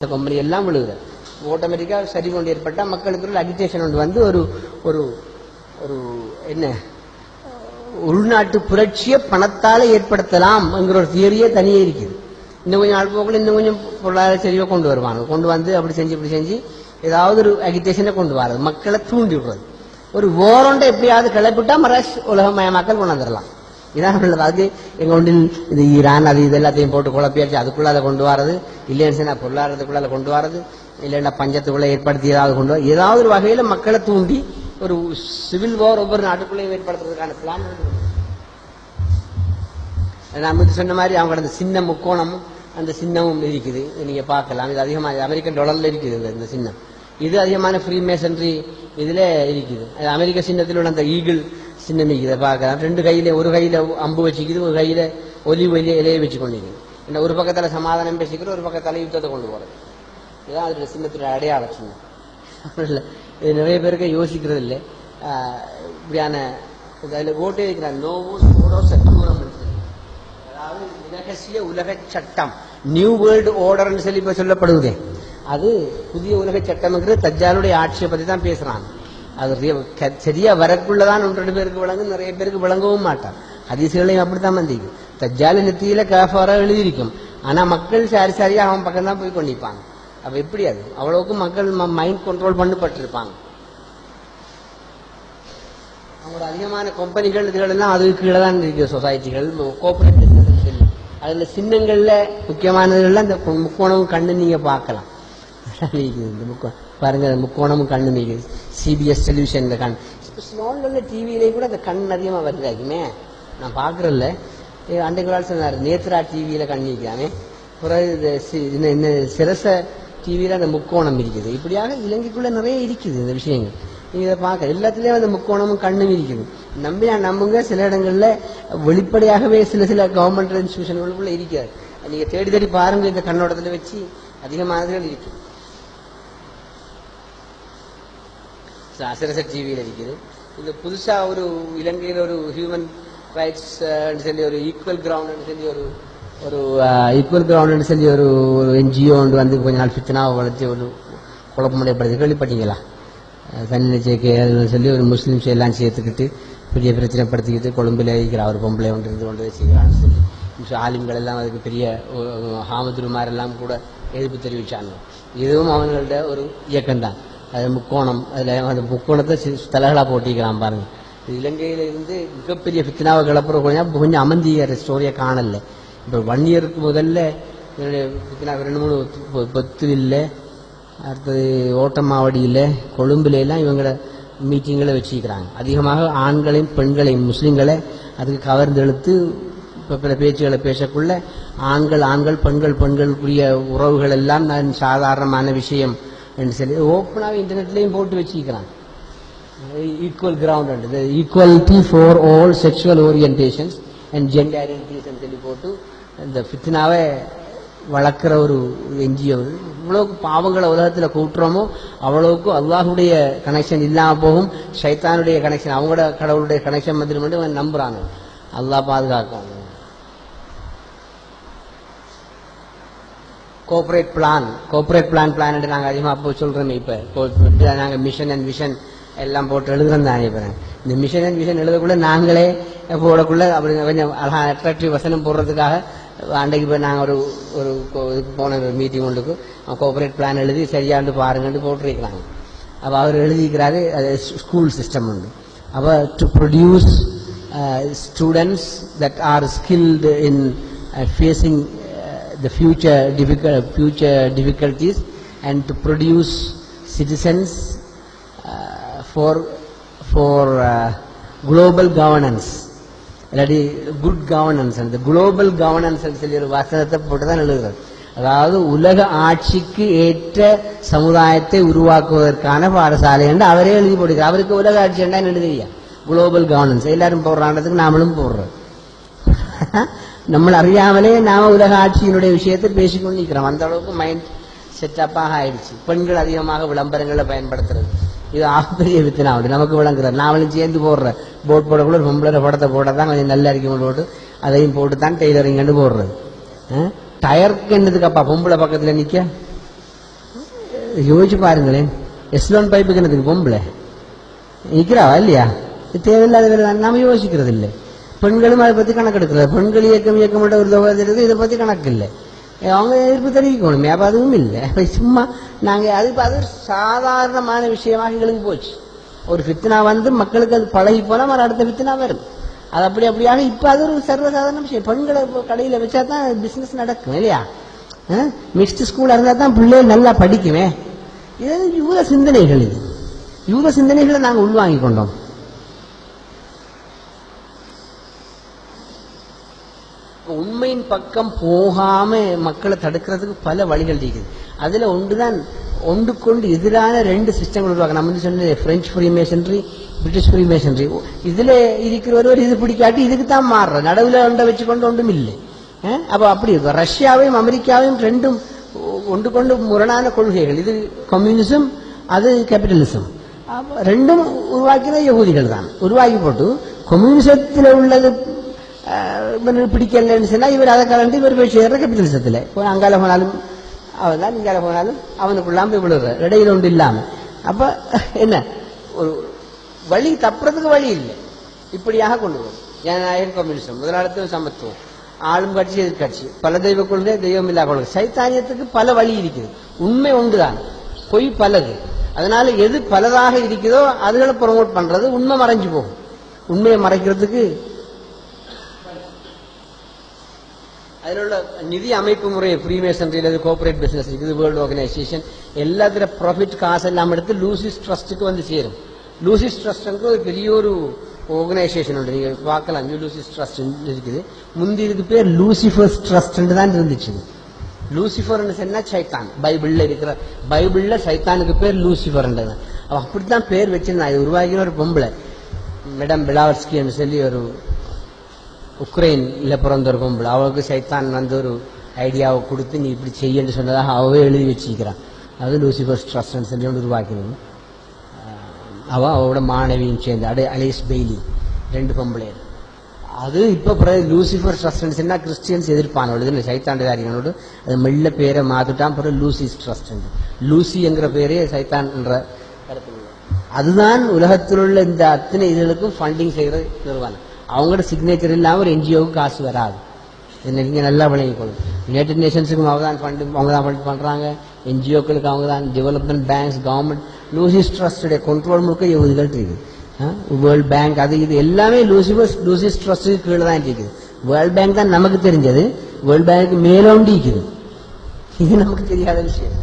இந்த கம்பெனி எல்லாம் விழுகுது. ஆட்டோமேட்டிக்காக சரி கொண்டு ஏற்பட்டால் மக்களுக்கு ஒரு அஜிடேஷன் ஒன்று வந்து ஒரு ஒரு ஒரு என்ன? உள்நாட்டு புரட்சியை பணத்தால் ஏற்படுத்தலாம் என்கிற ஒரு தியரியே தனியே இருக்குது. இன்னும் கொஞ்சம் நாள் போக்கில் இன்னும் கொஞ்சம் பொருளாதார செறிவை கொண்டு வருவாங்க. கொண்டு வந்து அப்படி செஞ்சு இப்படி செஞ்சு ஏதாவது ஒரு அஜிடேஷனை கொண்டு வர்றது. மக்களை தூண்டி விடுறது. ஒரு ஓரண்டை எப்படியாவது கிளப்பிட்டா மராஸ் உலகமயமாக்கல் கொண்டு வந்துடலாம். இதான் உள்ளது எங்க ஒன்றில் இது ஈரான் அது இது எல்லாத்தையும் போட்டு குழப்பியாச்சு. அதுக்குள்ள அதை கொண்டு வரது. இல்லைன்னு சொன்னா பொருளாதாரத்துக்குள்ள அதை கொண்டு வரது. இல்லைன்னா பஞ்சத்துக்குள்ள ஏற்படுத்தி ஏதாவது கொண்டு வர ஏதாவது ஒரு வகையில மக்களை தூண்டி ஒரு சிவில் வார் ஒவ்வொரு நாட்டுக்குள்ளேயும் ஏற்படுத்துறதுக்கான பிளான் நான் சொன்ன மாதிரி அவங்க அந்த சின்ன முக்கோணமும் அந்த சின்னமும் இருக்குது. நீங்க பார்க்கலாம். இது அதிகமாக அமெரிக்கன் டொலர்ல இருக்குது இந்த சின்னம். இது அதிகமான ஃப்ரீ மேசன்ரி இதுல இருக்குது. அமெரிக்க சின்னத்தில் உள்ள அந்த ஈகிள் சின்னம் இருக்குது. பார்க்கலாம். ரெண்டு கையில ஒரு கையில அம்பு வச்சுக்குது ஒரு கையில ஒலி ஒலி இலையை வச்சு கொண்டிருக்குது இந்த ஒரு பக்கத்துல சமாதானம் பேசிக்கிற ஒரு பக்கத்தால யுத்தத்தை கொண்டு போறது. இதுதான் அதோட சின்னத்துடைய அடையாள சின்னம். இல்ல, இது நிறைய பேருக்கு யோசிக்கிறது இல்லை. இப்படியான அதில் ஓட்டே இருக்கிறார். நோவோ ஓடோ சட்டூரம் அதாவது உலக சட்டம். நியூ வேர்ல்டு ஆர்டர்னு சொல்லி இப்போ சொல்லப்படுவதே அது புதிய உலக சட்டம்ங்கிறது தஜ்ஜாலுடைய ஆட்சியை பத்தி தான் பேசுறாங்க அது சரியா வரக்குள்ளதான் ஒன்று ரெண்டு பேருக்கு விளங்கும் நிறைய பேருக்கு விளங்கவும் மாட்டான். அதிசயங்களையும் அப்படித்தான் வந்திருக்கு தஜ்ஜாலு நெத்தியில காஃபாரா எழுதியிருக்கும். ஆனா மக்கள் சாரி சாரியா அவன் பக்கம் தான் போய் கொண்டிருப்பாங்க அப்ப எப்படி அது? அவ்வளவுக்கு மக்கள் மைண்ட் கண்ட்ரோல் பண்ணப்பட்டிருப்பாங்க. அவங்களோட அதிகமான கம்பெனிகள் இதுகள் எல்லாம் அதுக்கு கீழே தான் இருக்கு. சொசைட்டிகள் கோஆபரேட் அதில் சின்னங்களில் அதுல சின்னங்கள்ல முக்கியமானதுகள்ல இந்த கண்ணு நீங்க பார்க்கலாம். இருக்குது இந்த முக்கோ பாருங்க அந்த முக்கோணமும் கண்ணு இருக்குது சிபிஎஸ் டெலிவிஷன் கண் ஸ்மால் உள்ள டிவிலையும் கூட அந்த கண் அதிகமாக வருதாக்குமே நான் பார்க்குறல்ல அண்டை நாள் சொன்னார் நேத்ரா டிவியில் கண் நிற்காமே பிறகு இந்த இந்த- சிரச டிவியில் அந்த முக்கோணம் இருக்குது இப்படியாக இலங்கைக்குள்ளே நிறைய இருக்குது இந்த விஷயங்கள் நீங்க இதை பார்க்க எல்லாத்துலேயும் அந்த முக்கோணமும் கண்ணும் இருக்குது நம்பினா நம்புங்க சில இடங்களில் வெளிப்படையாகவே சில சில கவர்மெண்ட் இன்ஸ்டியூஷன்களுக்குள்ளே இருக்காது நீங்கள் தேடி தேடி பாருங்கள் இந்த கண்ணோட்டத்தில் வச்சு அதிகமானதுகள் இருக்குது அசரச டிவியில் இருக்குது இந்த புதுசாக ஒரு இலங்கையில் ஒரு ஹியூமன் ரைட்ஸ்ன்னு சொல்லி ஒரு ஈக்குவல் கிரவுண்ட் சொல்லி ஒரு ஒரு ஈக்குவல் கிரவுண்ட் சொல்லி ஒரு ஒரு என்ஜிஓ வந்து கொஞ்ச நாள் ஃபித்தனா வளர்த்து ஒரு குழப்பமடைப்படுது. கேள்விப்பட்டீங்களா? தண்ணி சேர்க்க சொல்லி ஒரு முஸ்லீம்ஸ் எல்லாம் சேர்த்துக்கிட்டு பெரிய பிரச்சனைப்படுத்திக்கிட்டு கொழும்பில் இருக்கிற அவர் பொம்பளை ஒன்று இருந்து கொண்டு வச்சுக்கிறான்னு சொல்லி. ஆலிம்கள் எல்லாம் அதுக்கு பெரிய ஹாமதுருமாரெல்லாம் கூட எதிர்ப்பு தெரிவிச்சாங்க. இதுவும் அவங்களோட ஒரு இயக்கம்தான். அது முக்கோணம். அதில் அந்த முக்கோணத்தை தலைகளாக போட்டிக்கலாம் பாருங்கள் பாருங்க. இலங்கையில இருந்து மிகப்பெரிய ஃபித்னாவை கிளப்புற கொஞ்சம் கொஞ்சம் அமந்திய ஸ்டோரியை காணல. இப்போ ஒன் இயருக்கு முதல்ல இதனுடைய ஃபித்னா ரெண்டு மூணு பொ- பொத்துவில்ல அடுத்தது ஓட்டமாவடியில் கொழும்புல எல்லாம் மீட்டிங்களை வச்சுக்கிறாங்க அதிகமாக ஆண்களையும் பெண்களையும் முஸ்லீம்களை அதுக்கு கவர்ந்தெழுத்து இப்போ பிற பேச்சுகளை பேசக்குள்ள ஆண்கள் ஆண்கள் பெண்கள் பெண்களுக்குரிய உறவுகள் எல்லாம் நான் சாதாரணமான விஷயம். என்று சொல்லி ஓப்பனாக இன்டர்நெட்லேயும் போட்டு வச்சுக்கிறான் equal ground equality for all sexual orientations and gender identities சொல்லி போட்டு இந்த ஃபித்னாவை வளர்க்குற ஒரு என்ஜிஓ இவ்வளவுக்கு பாவங்களை உலகத்தில் கூட்டுறோமோ அவ்வளவுக்கு அல்லாஹுடைய கனெக்ஷன் இல்லாமல் போகும் ஷைத்தானுடைய கனெக்ஷன் அவங்களோட கடவுளுடைய கனெக்ஷன் வந்துடும் மட்டும் நம்புகிறாங்க நம்புறாங்க Allah பாதுகாக்காங்க cooperate plan cooperate plan plan நாங்கள் அதிகமாக அப்போ சொல்கிறோமே இப்போ. நாங்கள் மிஷன் அண்ட் விஷன் எல்லாம் போட்டு எழுதுறோம் தானே இப்போ இந்த மிஷன் அண்ட் விஷன் எழுதக்குள்ள நாங்களே போடக்குள்ள அப்படி கொஞ்சம் அழகாக அட்ராக்டிவ் வசனம் போடுறதுக்காக அன்றைக்கு போய் நாங்கள் ஒரு ஒரு இதுக்கு போன ஒரு மீட்டிங் ஒன்றுக்கு கோஆபரேட் பிளான் எழுதி சரியாண்டு பாருங்கன்னு போட்டிருக்கிறாங்க. அப்போ அவர் எழுதிக்கிறாரு அது ஸ்கூல் சிஸ்டம் உண்டு அப்போ to produce students that are skilled in facing the future difficult future difficulties and to produce citizens uh, for for uh, global governance. இல்லாட்டி குட் கவர்னன்ஸ் அந்த குளோபல் கவர்னன்ஸ் சொல்லி ஒரு வசனத்தை போட்டு தான் எழுதுறது. அதாவது உலக ஆட்சிக்கு ஏற்ற சமுதாயத்தை உருவாக்குவதற்கான பாடசாலை என்று அவரே எழுதி போடுகிறார் அவருக்கு உலக ஆட்சி என்ன எழுதுறியா குளோபல் கவர்னன்ஸ் எல்லாரும் போடுறான்றதுக்கு நாமளும் போடுறோம் நம்ம அறியாமலே நாம உலக ஆட்சியினுடைய விஷயத்தை பேசிக்கொண்டு நிற்கிறோம். அந்த அளவுக்கு மைண்ட் செட்டப்பாக ஆயிடுச்சு. பெண்கள் அதிகமாக விளம்பரங்களை பயன்படுத்துறது. இது ஆகப்பெரிய வித்தனா நமக்கு விளங்குறது நாமளும் சேர்ந்து போடுற. போட் போடக்குள்ள ஒரு பொம்பளை படத்தை போட தான் கொஞ்சம் நல்ல அறிக்கை போட்டு அதையும் போட்டு தான் டெய்லரிங் போடுறது. டயருக்கு என்னதுக்கு அப்பா பொம்பளை பக்கத்தில் நிற்க யோசிச்சு பாருங்களேன். எஸ்லோன் பைப்புக்கு என்னதுக்கு பொம்பளை. நிற்கிறாவா இல்லையா? தேவையில்லாத வேலை தான் நாம யோசிக்கிறது இல்லை பெண்களும் அதை பத்தி கணக்கெடுக்கிறது பெண்கள் இயக்கம் இயக்கம் ஒரு தொகை இருக்கு இதை பத்தி கணக்கு இல்லை. அவங்க எதிர்ப்பு தெரிவிக்கணுமே அப்ப அதுவும் இல்லை. அப்ப சும்மா நாங்க அது அது சாதாரணமான விஷயமாக எங்களுக்கு போச்சு. ஒரு ஃபித்னா வந்து மக்களுக்கு அது பழகி போனா மறு அடுத்த ஃபித்னா வரும். அது அப்படி அப்படியாக இப்போ அது ஒரு சர்வசாதாரண விஷயம். பெண்களை கடையில் வச்சா தான் பிஸ்னஸ் நடக்கும் இல்லையா? மிக்ஸ்டு ஸ்கூலாக இருந்தால் தான் பிள்ளைகள் நல்லா படிக்குமே. இது யூத சிந்தனைகள் இது. யூத சிந்தனைகளை நாங்கள் உள்வாங்கி கொண்டோம். உண்மையின் பக்கம் போகாம மக்களை தடுக்கிறதுக்கு பல வழிகள் இருக்குது. அதுல ஒன்றுதான் ஒன்றுக்கொண்டு எதிரான ரெண்டு சிஸ்டங்கள் உருவாக்க நம்ம சொன்ன பிரெஞ்சு ஃப்ரீமேசன்ரி பிரிட்டிஷ் ஃப்ரீமேசன்ரி இதுல இருக்கிற ஒருவர் இது பிடிக்காட்டி இதுக்கு தான் மாறுற நடுவில் ஒன்றை வச்சுக்கொண்டு ஒன்றும் இல்லை. அப்போ அப்படி இருக்கும். ரஷ்யாவையும் அமெரிக்காவையும் ரெண்டும் ஒன்று கொண்டு முரணான கொள்கைகள். இது கம்யூனிசம் அது கேபிட்டலிசம் ரெண்டும் உருவாக்கின யகுதிகள் தான் உருவாக்கி போட்டு கம்யூனிசத்தில் உள்ளது இவனுக்கு பிடிக்கலன்னு சொன்னால் இவர் அதை கலந்து இவர் போய் சேர்ற கேபிட்டலிசத்தில் இப்போ அங்கால போனாலும் அவன் தான் இங்கால போனாலும் அவனுக்குள்ளாம போய் விழுற. இடையில ஒன்று இல்லாமல் அப்போ என்ன? ஒரு வழி தப்புறதுக்கு வழி இல்லை. இப்படியாக கொண்டு வரும் ஜனநாயகம் கம்யூனிசம் முதலாளித்துவம் சமத்துவம். ஆளும் கட்சி எதிர்கட்சி. பல தெய்வ கொள்கை தெய்வம் இல்லா கொள்கை. சைத்தானியத்துக்கு பல வழி இருக்குது உண்மை ஒன்றுதான். பொய் பலது. அதனால எது பலதாக இருக்குதோ அதுகளை ப்ரொமோட் பண்றது உண்மை மறைஞ்சு போகும். உண்மையை மறைக்கிறதுக்கு அதில் உள்ள நிதி அமைப்பு முறை ஃப்ரீமேசன்ரியில் கோஆபரேட் பிசினஸ் இருக்குது வேர்ல்டு ஆர்கனைசேஷன் எல்லாத்திலும் ப்ராஃபிட் காசு எல்லாம் எடுத்து லூசிஸ் ட்ரஸ்ட்டுக்கு வந்து சேரும் லூசிஸ் ட்ரஸ்ட்க்கு ஒரு பெரிய ஒரு ஆர்கனைசேஷன் உண்டு நீங்கள் பார்க்கலாம் லூசிஸ் ட்ரஸ்ட் இருக்குது முந்தி இதுக்கு பேர் லூசிஃபர்ஸ் ட்ரஸ்ட் தான் இருந்துச்சு லூசிஃபர்னு சொன்னா சைத்தான் பைபிள்ல இருக்கிற பைபிள்ல சைத்தானுக்கு பேர் லூசிஃபர்ன்றது அவ அப்படித்தான் பேர் வச்சிருந்தான் இது உருவாக்கின ஒரு பொம்பளை மேடம் பிளாவர்ஸ்கின்னு சொல்லி ஒரு உக்ரைன்ல பிறந்திருக்கும் அவளுக்கு சைத்தான் வந்து ஒரு ஐடியாவை கொடுத்து நீ இப்படி செய்யன்னு சொன்னதாக அவவே எழுதி வச்சிருக்கிறான். அது லூசிஃபர் ட்ரஸ்ட் சொல்லி ஒன்று உருவாக்கினது. அவ அவளோட மாணவியும் சேர்ந்து அடு அலிஸ் பெய்லி ரெண்டு பொம்பளையர் அது இப்போ லூசிஃபர் ட்ரஸ்ட் சொன்னா கிறிஸ்டியன்ஸ் எதிர்ப்பானோடு இதுல சைத்தாண்டுகாரிகளோடு அது மெல்ல பேரை மாத்துட்டான் பிறகு லூசி ட்ரஸ்டன் லூசிங்கிற பேரே சைத்தான்ன்ற கருத்து. அதுதான் உலகத்தில் உள்ள இந்த அத்தனை இதுகளுக்கும் ஃபண்டிங் செய்கிற நிறுவனம். அவங்களோட சிக்னேச்சர் இல்லாமல் ஒரு என்ஜிஓவுக்கு காசு வராது. இதை நீங்க நல்லா விளங்கிக்கொள்ளும் யுனைடெட் நேஷன்ஸுக்கும் அவங்க தான் ஃபண்டு அவங்க தான் ஃபண்ட் பண்ணுறாங்க என்ஜிஓக்களுக்கு அவங்க தான் டெவலப்மெண்ட் பேங்க்ஸ் கவர்மெண்ட் லூசிஸ் ட்ரஸ்டுடைய கண்ட்ரோல் முழுக்க யுவதிகள் இருக்குது. வேர்ல்ட் பேங்க் அது இது எல்லாமே லூசிபஸ் லூசிஸ் ட்ரஸ்ட்டுக்கு கீழே தான் இருக்குது. வேர்ல்ட் பேங்க் தான் நமக்கு தெரிஞ்சது. வேர்ல்ட் பேங்க் மேலோண்டி இருக்குது இது நமக்கு தெரியாத விஷயம்.